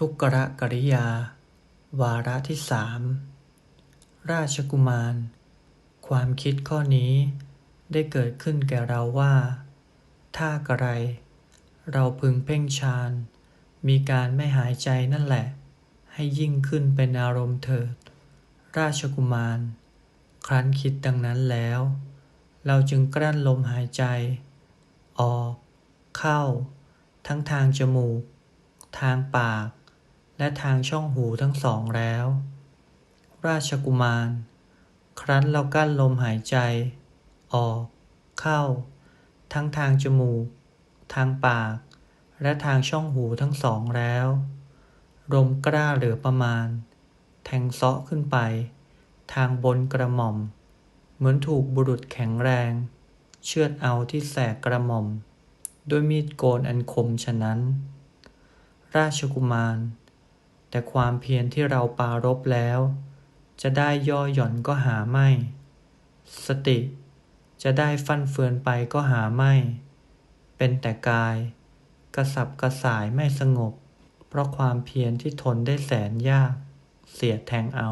ทุกกรกริยา วาระที่สามราชกุมาร ความคิดข้อนี้ได้เกิดขึ้นแก่เราว่า ถ้ากระไร เราพึงเพ่งฌาน มีการไม่หายใจนั่นแหละ ให้ยิ่งขึ้นเป็นอารมณ์เถิด ราชกุมาร ครั้นคิดดังนั้นแล้ว เราจึงกลั้นลมหายใจ ออก เข้า ทั้งทางจมูก ทางปาก และทางช่องหูทั้งสองแล้ว ราชกุมาร ครั้นเรากั้นลมหายใจ ออก เข้า ทั้งทางจมูก ทางปาก และทางช่องหูทั้งสองแล้วลมกล้าเหลือประมาณ แทงเซาะขึ้นไป ทางบนกระหม่อม เหมือนถูกบุรุษแข็งแรง เชือดเอาที่แสกกระหม่อม ด้วยมีดโกนอันคมฉะนั้น ราชกุมาร แต่ความเพียรที่เราปารบแล้ว จะได้ย่อหย่อนก็หาไม่ สติ จะได้ฟั่นเฟือนไปก็หาไม่ เป็นแต่กาย กระสับกระส่ายไม่สงบ เพราะความเพียรที่ทนได้แสนยาก เสียแทงเอา